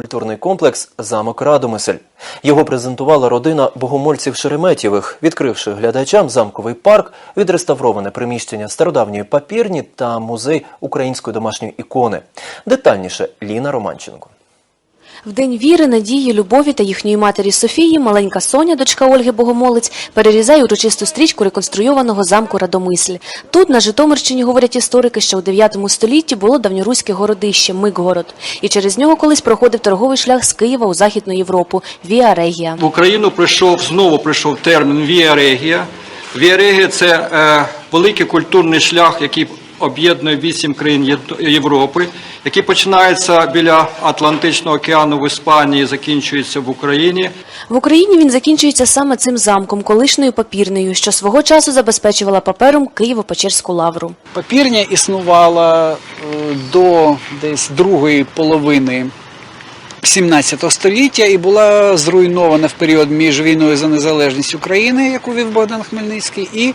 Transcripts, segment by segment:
історико-культурний комплекс Замок Радомисель. Його презентувала родина богомольців Шереметєвих, відкривши глядачам замковий парк, відреставроване приміщення стародавньої папірні та музей української домашньої ікони. Детальніше Ліна Романченко. В день віри, надії, любові та їхньої матері Софії маленька Соня, дочка Ольги Богомолець, перерізає урочисту стрічку реконструйованого замку Радомисль. Тут, на Житомирщині, говорять історики, що у 9 столітті було давньоруське городище Микгород. І через нього колись проходив торговий шлях з Києва у Західну Європу – Віа Регія. В Україну прийшов знову прийшов термін Віа Регія. Віа Регія – це е, великий культурний шлях, який об'єднує вісім країн Європи, який починається біля Атлантичного океану в Іспанії, закінчується в Україні. В Україні він закінчується саме цим замком, колишньою папірнею, що свого часу забезпечувала папером Києво-Печерську лавру. Папірня існувала е, до десь другої половини 17 століття і була зруйнована в період між війною за незалежність України, яку вів Богдан Хмельницький, і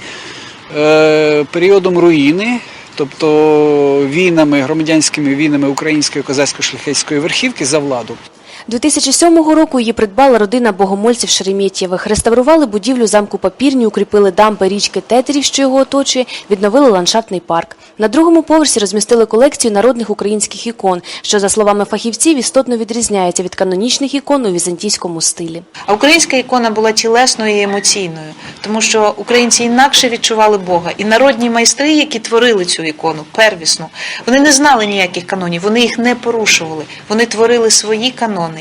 е, періодом руїни, тобто війнами, громадянськими війнами української козацько-шляхетської верхівки за владу. 2007 року її придбала родина богомольців Шеремєтєвих. Реставрували будівлю замку Папірні, укріпили дамби річки Тетерів, що його оточує, відновили ландшафтний парк. На другому поверсі розмістили колекцію народних українських ікон, що, за словами фахівців, істотно відрізняється від канонічних ікон у візантійському стилі. А українська ікона була тілесною і емоційною, тому що українці інакше відчували Бога. І народні майстри, які творили цю ікону, первісну, вони не знали ніяких канонів, вони їх не порушували. Вони творили свої канони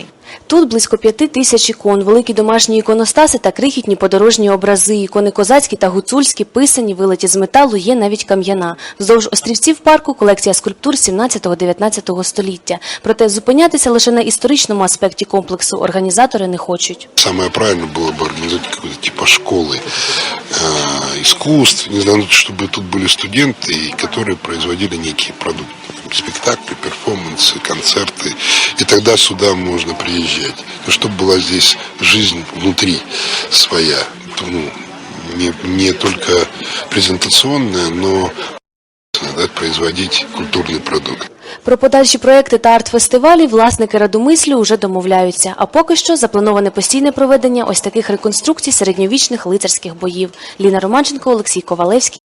Тут близько п'яти тисяч ікон, великі домашні іконостаси та крихітні подорожні образи. Ікони козацькі та гуцульські, писані, вилиті з металу, є навіть кам'яна. Вздовж острівців парку колекція скульптур 17-19 століття. Проте зупинятися лише на історичному аспекті комплексу організатори не хочуть. Самое правильное было бы организовать какую-то типа школы э, искусств, не знаю, ну, чтобы тут были студенты, и которые производили некие продукты, там, спектакли, перформансы, концерты, и тогда сюда можно приезжать. Ну, чтобы была здесь жизнь внутри своя, ну, не, не только презентационная, но да, производить культурный продукт. Про подальші проекти та арт-фестивалі власники Радомислю уже домовляються. А поки що заплановане постійне проведення ось таких реконструкцій середньовічних лицарських боїв. Ліна Романченко, Олексій Ковалевський.